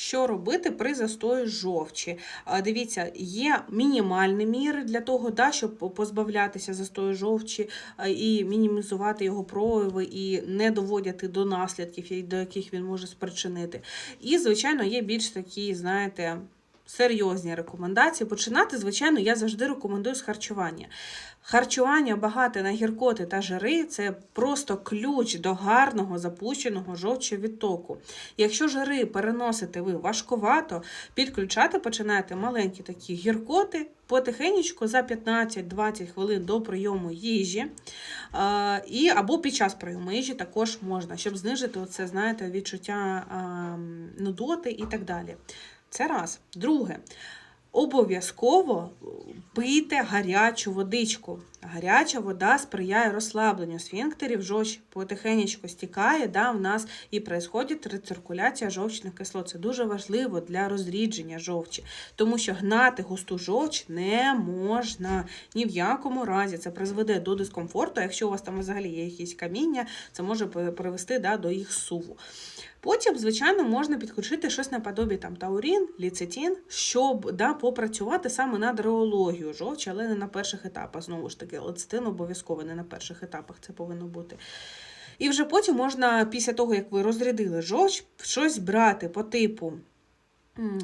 Що робити при застої жовчі? Дивіться, є мінімальні міри для того, да, щоб позбавлятися застою жовчі і мінімізувати його прояви, і не доводити до наслідків, до яких він може спричинити. І, звичайно, є більш такі, знаєте, серйозні рекомендації. Починати, звичайно, я завжди рекомендую з харчування. Харчування багате на гіркоти та жири це просто ключ до гарного запущеного жовчого відтоку. Якщо жири переносите ви важкувато, підключати починаєте маленькі такі гіркоти, потихеньку за 15-20 хвилин до прийому їжі. І або під час прийому їжі також можна, щоб знижити оце, знаєте, відчуття нудоти і так далі. Це раз. Друге. Обов'язково пийте гарячу водичку. Гаряча вода сприяє розслабленню сфінктерів, жовч потихеньку стікає, да, в нас і происходить рециркуляція жовчних кислот. Це дуже важливо для розрідження жовчі, тому що гнати густу жовч не можна ні в якому разі. Це призведе до дискомфорту. Якщо у вас там взагалі є якісь каміння, це може привести да, до їх суву. Потім, звичайно, можна підключити щось наподобі там таурін, ліцетин, щоб да, попрацювати саме над реологією жовчі, але не на перших етапах. Знову ж таки, лецитин обов'язково не на перших етапах це повинно бути. І вже потім можна, після того, як ви розрядили жовч, щось брати по типу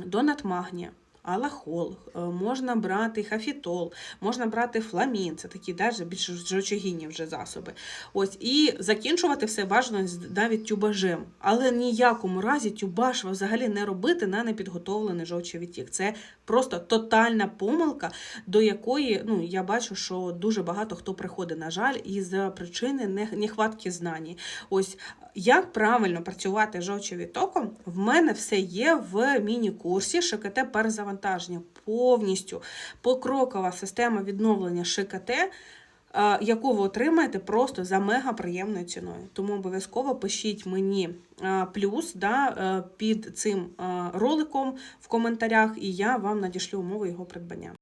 донат магнія. Алахол, е, можна брати хафітол, можна брати фламін, це такі даже більш жовчогінні вже засоби. Ось, і закінчувати все бажано навіть тюбажем. Але ніякому разі тюбаш взагалі не робити на непідготовлений жовчовідтік. Це просто тотальна помилка, до якої ну, я бачу, що дуже багато хто приходить, на жаль, із причини нехватки знань. Ось як правильно працювати з жовчовідтоком, в мене все є в міні-курсі ШКТ перезавантаження. Повністю покрокова система відновлення ШКТ, е, яку ви отримаєте просто за мега приємною ціною. Тому обов'язково пишіть мені е, плюс да, е, під цим роликом в коментарях, і я вам надішлю умови його придбання.